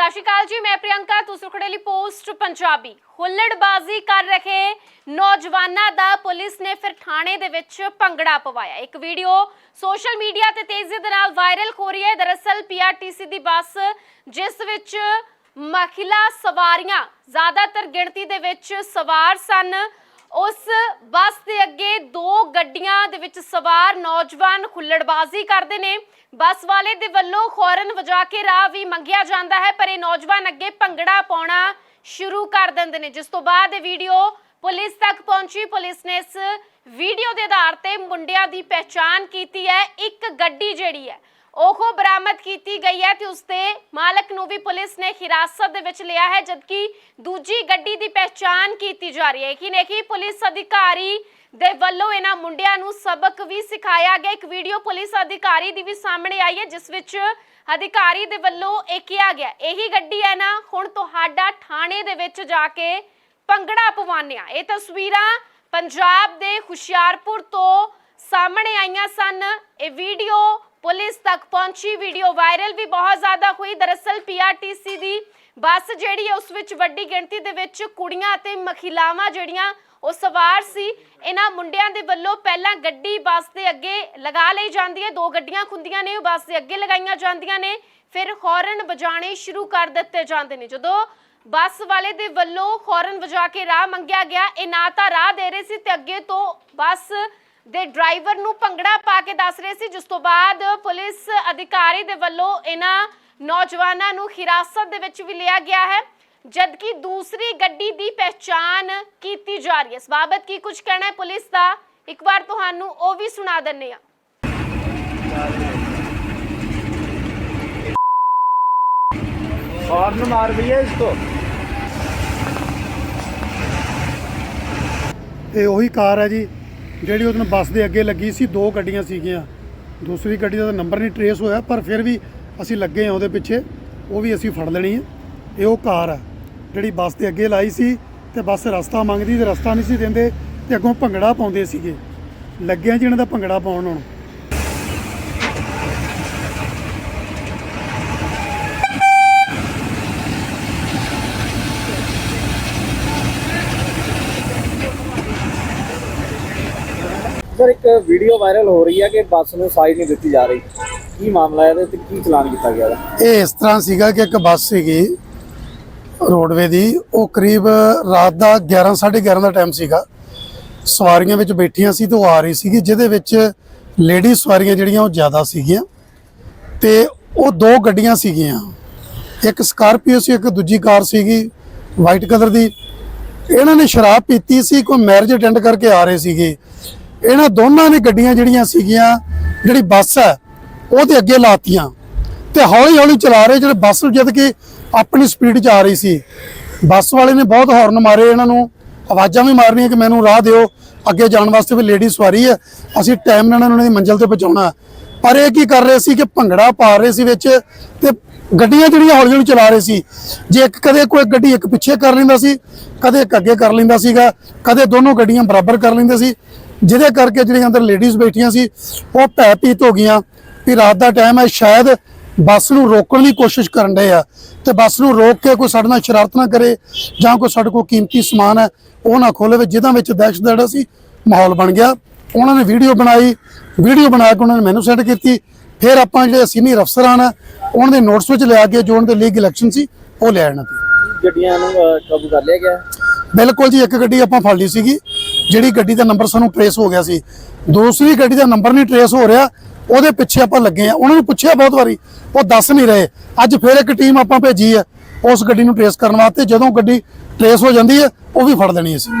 ਸਤਿ ਸ਼੍ਰੀ ਅਕਾਲ ਜੀ, ਮੈਂ ਪ੍ਰਿਯੰਕਾ, ਤੁਸੀਂ ਲਈ ਪੋਸਟ ਪੰਜਾਬੀ। ਹੁੱਲੜਬਾਜ਼ੀ ਕਰ ਰਹੇ ਨੌਜਵਾਨਾਂ ਦਾ ਪੁਲਿਸ ਨੇ ਫਿਰ ਥਾਣੇ ਦੇ ਵਿੱਚ ਭੰਗੜਾ ਪਵਾਇਆ। ਇੱਕ ਵੀਡੀਓ ਸੋਸ਼ਲ ਮੀਡੀਆ ਤੇ ਤੇਜ਼ੀ ਦੇ ਨਾਲ ਵਾਇਰਲ ਹੋ ਰਹੀ ਹੈ। ਦਰਅਸਲ, ਪੀਆਰਟੀਸੀ ਦੀ ਬੱਸ, ਜਿਸ ਵਿੱਚ ਮਹਿਲਾ ਸਵਾਰੀਆਂ ਜ਼ਿਆਦਾਤਰ ਗਿਣਤੀ ਦੇ ਵਿੱਚ ਸਵਾਰ ਸਨ ਉਸ ਬੱਸ ਦੇ ਅੱਗੇ ਦੋ ਗੱਡੀਆਂ ਦੇ ਵਿੱਚ ਸਵਾਰ ਨੌਜਵਾਨ ਖੁੱਲੜਬਾਜ਼ੀ ਕਰਦੇ ਨੇ। ਬੱਸ ਵਾਲੇ ਦੇ ਵੱਲੋਂ ਖੌਰਨ ਵਜਾ ਕੇ ਰਾਹ ਵੀ ਮੰਗਿਆ ਜਾਂਦਾ ਹੈ, ਪਰ ਇਹ ਨੌਜਵਾਨ ਅੱਗੇ ਭੰਗੜਾ ਪਾਉਣਾ ਸ਼ੁਰੂ ਕਰ ਦਿੰਦੇ ਨੇ। ਜਿਸ ਤੋਂ ਬਾਅਦ ਇਹ ਵੀਡੀਓ ਪੁਲਿਸ ਤੱਕ ਪਹੁੰਚੀ। ਪੁਲਿਸ ਨੇ ਇਸ ਵੀਡੀਓ ਦੇ ਆਧਾਰ ਤੇ ਮੁੰਡਿਆਂ ਦੀ ਪਹਿਚਾਣ ਕੀਤੀ ਹੈ। ਇੱਕ ਗੱਡੀ ਜਿਹੜੀ ਹੈ ਉਹ ਬਰਾਮਦ ਕੀਤੀ ਗਈ ਹੈ ਤੇ ਉਸਦੇ ਮਾਲਕ ਨੂੰ ਵੀ ਪੁਲਿਸ ਨੇ ਹਿਰਾਸਤ ਦੇ ਵਿੱਚ ਲਿਆ ਹੈ, ਜਦਕਿ ਦੂਜੀ ਗੱਡੀ ਦੀ ਪਹਿਚਾਣ ਕੀਤੀ ਜਾ ਰਹੀ ਹੈ। ਕਿ ਨੇ ਕਿ ਪੁਲਿਸ ਅਧਿਕਾਰੀ ਦੇ ਵੱਲੋਂ ਇਹਨਾਂ ਮੁੰਡਿਆਂ ਨੂੰ ਸਬਕ ਵੀ ਸਿਖਾਇਆ ਗਿਆ। ਇੱਕ ਵੀਡੀਓ ਪੁਲਿਸ ਅਧਿਕਾਰੀ ਦੀ ਵੀ ਸਾਹਮਣੇ ਆਈ ਹੈ, ਜਿਸ ਵਿੱਚ ਅਧਿਕਾਰੀ ਦੇ ਵੱਲੋਂ ਇਹ ਕਿਹਾ ਗਿਆ ਇਹੀ ਗੱਡੀ ਹੈ ਨਾ, ਹੁਣ ਤੁਹਾਡਾ ਥਾਣੇ ਦੇ ਵਿੱਚ ਜਾ ਕੇ ਭੰਗੜਾ ਪਵਾਨਿਆ ਇਹ ਤਸਵੀਰਾਂ ਪੰਜਾਬ ਦੇ ਹੁਸ਼ਿਆਰਪੁਰ ਤੋਂ ਸਾਹਮਣੇ ਆਈਆਂ ਸਨ। ਇਹ ਵੀਡੀਓ ਪੁਲਿਸ ਤੱਕ ਪਹੁੰਚੀ। ਵੀਡੀਓ ਵਾਇਰਲ ਵੀ ਬਹੁਤ ਜ਼ਿਆਦਾ ਹੋਈ। ਦਰਅਸਲ ਪੀਆਰਟੀਸੀ ਦੀ ਬੱਸ ਜਿਹੜੀ ਹੈ, ਉਸ ਵਿੱਚ ਵੱਡੀ ਗਿਣਤੀ ਦੇ ਵਿੱਚ ਕੁੜੀਆਂ ਅਤੇ ਮਹਿਲਾਵਾਂ ਜਿਹੜੀਆਂ, ਉਹ ਸਵਾਰ ਸੀ। ਇਹਨਾਂ ਮੁੰਡਿਆਂ ਦੇ ਵੱਲੋਂ ਪਹਿਲਾਂ ਗੱਡੀ ਬੱਸ ਦੇ ਅੱਗੇ ਲਗਾ ਲਈ ਜਾਂਦੀ ਹੈ। ਦੋ ਗੱਡੀਆਂ ਖੁੰਦੀਆਂ ਨੇ, ਉਹ ਬੱਸ ਦੇ ਅੱਗੇ ਲਗਾਈਆਂ ਜਾਂਦੀਆਂ ਨੇ। ਫਿਰ ਹੌਰਨ ਵਜਾਣੇ ਸ਼ੁਰੂ ਕਰ ਦਿੱਤੇ ਜਾਂਦੇ ਨੇ। ਜਦੋਂ ਬੱਸ ਵਾਲੇ ਦੇ ਵੱਲੋਂ ਹੌਰਨ ਵਜਾ ਕੇ ਰਾਹ ਮੰਗਿਆ ਗਿਆ, ਇਹ ਨਾ ਤਾਂ ਰਾਹ ਦੇ ਰਹੇ ਸੀ ਤੇ ਅੱਗੇ ਤੋਂ ਬੱਸ ਦੇ ਡਰਾਈਵਰ ਨੂੰ ਭੰਗੜਾ ਪਾ ਕੇ ਦੱਸ ਰਹੇ ਸੀ ਜਿਸ ਤੋਂ ਬਾਅਦ ਪੁਲਿਸ ਅਧਿਕਾਰੀ ਦੇ ਵੱਲੋਂ ਇਹਨਾਂ ਨੌਜਵਾਨਾਂ ਨੂੰ ਹਿਰਾਸਤ ਦੇ ਵਿੱਚ ਵੀ ਲਿਆ ਗਿਆ ਹੈ ਜਦਕਿ ਦੂਸਰੀ ਗੱਡੀ ਦੀ ਪਹਿਚਾਣ ਕੀਤੀ ਜਾ ਰਹੀ ਹੈ ਇਸ ਬਾਬਤ ਕੀ ਕੁਝ ਕਹਿਣਾ ਹੈ ਪੁਲਿਸ ਦਾ ਇੱਕ ਵਾਰ ਤੁਹਾਨੂੰ ਉਹ ਵੀ ਸੁਣਾ ਦਿੰਨੇ ਆ हॉर्न मार भैया इसको ਇਹ ਉਹੀ ਕਾਰ ਹੈ ਜੀ ਜਿਹੜੀ ਉਹਦੇ ਨਾਲ ਬੱਸ ਦੇ ਅੱਗੇ ਲੱਗੀ ਸੀ, ਦੋ ਗੱਡੀਆਂ ਸੀਗੀਆਂ। ਦੂਸਰੀ ਗੱਡੀ ਦਾ ਤਾਂ ਨੰਬਰ ਨਹੀਂ ਟਰੇਸ ਹੋਇਆ, ਪਰ ਫਿਰ ਵੀ ਅਸੀਂ ਲੱਗੇ ਹਾਂ ਉਹਦੇ ਪਿੱਛੇ, ਉਹ ਵੀ ਅਸੀਂ ਫੜ ਲੈਣੀ ਹੈ। ਇਹ ਉਹ ਕਾਰ ਹੈ ਜਿਹੜੀ ਬੱਸ ਦੇ ਅੱਗੇ ਲਾਈ ਸੀ ਤੇ ਬੱਸ ਰਸਤਾ ਮੰਗਦੀ ਤੇ ਰਸਤਾ ਨਹੀਂ ਸੀ ਦਿੰਦੇ ਤੇ ਅੱਗੋਂ ਭੰਗੜਾ ਪਾਉਂਦੇ ਸੀਗੇ। ਲੱਗਿਆ ਜੀ ਇਹਨਾਂ ਦਾ ਭੰਗੜਾ ਪਾਉਣ ਹੁਣ ਸਰ, ਇੱਕ ਵੀਡੀਓ ਵਾਇਰਲ ਹੋ ਰਹੀ ਹੈ ਕਿ ਬੱਸ ਨੂੰ ਸਾਈਡ ਨਹੀਂ ਦਿੱਤੀ ਜਾ ਰਹੀ। ਕੀ ਮਾਮਲਾ ਹੈ ਇਹਦੇ ਤੇ ਕੀ ਚਲਾਨ ਕੀਤਾ ਗਿਆ ਇਹ ਇਸ ਤਰ੍ਹਾਂ ਸੀਗਾ ਕਿ ਇੱਕ ਬੱਸ ਸੀਗੀ ਰੋਡਵੇ ਦੀ। ਉਹ ਕਰੀਬ ਰਾਤ ਦਾ 11 11:30 ਦਾ ਟਾਈਮ ਸੀਗਾ। ਸਵਾਰੀਆਂ ਵਿੱਚ ਬੈਠੀਆਂ ਸੀ ਤੇ ਉਹ ਆ ਰਹੀ ਸੀਗੀ, ਜਿਹਦੇ ਵਿੱਚ ਲੇਡੀ ਸਵਾਰੀਆਂ ਜਿਹੜੀਆਂ ਉਹ ਜ਼ਿਆਦਾ ਸੀਗੀਆਂ ਤੇ ਉਹ ਦੋ ਗੱਡੀਆਂ ਸੀਗੀਆਂ। ਇੱਕ ਸਕਾਰਪੀਓ ਸੀ, ਇੱਕ ਦੂਜੀ ਕਾਰ ਸੀਗੀ ਵਾਈਟ ਕਲਰ ਦੀ। ਇਹਨਾਂ ਨੇ ਸ਼ਰਾਬ ਪੀਤੀ ਸੀ, ਕੋਈ ਮੈਰਿਜ ਅਟੈਂਡ ਕਰਕੇ ਆ ਰਹੇ ਸੀਗੇ। ਇਹਨਾਂ ਦੋਨਾਂ ਨੇ ਗੱਡੀਆਂ ਜਿਹੜੀਆਂ ਸੀਗੀਆਂ, ਜਿਹੜੀ ਬੱਸ ਹੈ, ਉਹਦੇ ਅੱਗੇ ਲਾਤੀਆਂ। ਤੇ ਹੌਲੀ ਹੌਲੀ ਚਲਾ ਰਹੇ ਜਿਹੜੇ ਬੱਸ ਜਦ ਕਿ ਆਪਣੀ ਸਪੀਡ 'ਚ ਆ ਰਹੀ ਸੀ। ਬੱਸ ਵਾਲੇ ਨੇ ਬਹੁਤ ਹਾਰਨ ਮਾਰੇ ਇਹਨਾਂ ਨੂੰ। ਆਵਾਜ਼ਾਂ ਵੀ ਮਾਰਨੀਆਂ ਕਿ ਮੈਨੂੰ ਰਾਹ ਦਿਓ। ਅੱਗੇ ਜਾਣ ਵਾਸਤੇ ਵੀ ਲੇਡੀ ਸਵਾਰੀ ਹੈ। ਅਸੀਂ ਟਾਈਮ ਨਾਲ ਉਹਨਾਂ ਦੀ ਮੰਜ਼ਿਲ ਤੇ ਪਹੁੰਚਾਉਣਾ ਪਰ ਇਹ ਕੀ ਕਰ ਰਹੇ ਸੀ ਕਿ ਭੰਗੜਾ ਪਾ ਰਹੇ ਸੀ ਵਿੱਚ ਤੇ ਗੱਡੀਆਂ ਜਿਹੜੀਆਂ ਹੌਲੀ ਹੌਲੀ ਚਲਾ ਰਹੇ ਸੀ, ਜੇ ਇੱਕ ਕਦੇ ਕੋਈ ਗੱਡੀ ਇੱਕ ਪਿੱਛੇ ਕਰ ਲੈਂਦਾ ਸੀ, ਕਦੇ ਇੱਕ ਅੱਗੇ ਕਰ ਲੈਂਦਾ ਸੀਗਾ, ਕਦੇ ਦੋਨੋਂ ਗੱਡੀਆਂ ਬਰਾਬਰ ਕਰ ਲੈਂਦੇ ਸੀ ਜਿਹਦੇ ਕਰਕੇ ਜਿਹੜੀਆਂ ਅੰਦਰ ਲੇਡੀਜ਼ ਬੈਠੀਆਂ ਸੀ ਉਹ ਭੈ ਭੀਤ ਹੋ ਗਈਆਂ ਵੀ ਰਾਤ ਦਾ ਟਾਈਮ ਹੈ ਸ਼ਾਇਦ ਬੱਸ ਨੂੰ ਰੋਕਣ ਦੀ ਕੋਸ਼ਿਸ਼ ਕਰਨ ਡਏ ਆ। ਤੇ ਬੱਸ ਨੂੰ ਰੋਕ ਕੇ ਕੋਈ ਸਾਡੇ ਨਾਲ ਸ਼ਰਾਰਤ ਨਾ ਕਰੇ ਜਾਂ ਕੋਈ ਸਾਡੇ ਕੋਲ ਕੀਮਤੀ ਸਮਾਨ ਹੈ ਉਹ ਨਾ ਖੋਲੇ ਜਿਹਦੇ ਵਿੱਚ ਦਹਿਸ਼ਤ ਦਾ ਸੀ ਮਾਹੌਲ ਬਣ ਗਿਆ। ਉਹਨਾਂ ਨੇ ਵੀਡੀਓ ਬਣਾਈ। ਵੀਡੀਓ ਬਣਾ ਕੇ ਉਹਨਾਂ ਨੇ ਮੈਨੂੰ ਸੈਂਡ ਕੀਤੀ। ਫਿਰ ਆਪਾਂ ਜਿਹੜੇ ਸੀਨੀਅਰ ਅਫਸਰਾਂ ਆ ਉਹਨਾਂ ਦੇ ਨੋਟਸ ਵਿੱਚ ਲਿਆ ਕੇ ਜੋ ਉਹਨਾਂ ਦੇ ਲੀਗ ਇਲੈਕਸ਼ਨ ਸੀ ਉਹ ਲੈ ਆਣਾ ਗੱਡੀਆਂ ਨੂੰ ਕਾਬੂ ਕਰ ਲਿਆ ਗਿਆ? ਬਿਲਕੁਲ ਜੀ ਇੱਕ ਗੱਡੀ ਆਪਾਂ ਫੜ ਲਈ ਸੀਗੀ। ਜਿਹੜੀ ਗੱਡੀ ਦਾ ਨੰਬਰ ਸਾਨੂੰ ਟਰੇਸ ਹੋ ਗਿਆ ਸੀ। ਦੂਸਰੀ ਗੱਡੀ ਦਾ ਨੰਬਰ ਨਹੀਂ ਟਰੇਸ ਹੋ ਰਿਹਾ, ਉਹਦੇ ਪਿੱਛੇ ਆਪਾਂ ਲੱਗੇ ਆ ਉਹਨਾਂ ਨੂੰ ਪੁੱਛਿਆ ਬਹੁਤ ਵਾਰੀ, ਉਹ ਦੱਸ ਨਹੀਂ ਰਹੇ। ਅੱਜ ਫਿਰ ਇੱਕ ਟੀਮ ਆਪਾਂ ਭੇਜੀ ਹੈ, ਉਸ ਗੱਡੀ ਨੂੰ ਟਰੇਸ ਕਰਨ ਵਾਸਤੇ। ਜਦੋਂ ਗੱਡੀ ਟਰੇਸ ਹੋ ਜਾਂਦੀ ਹੈ, ਉਹ ਵੀ ਫੜ ਦੇਣੀ ਅਸੀਂ।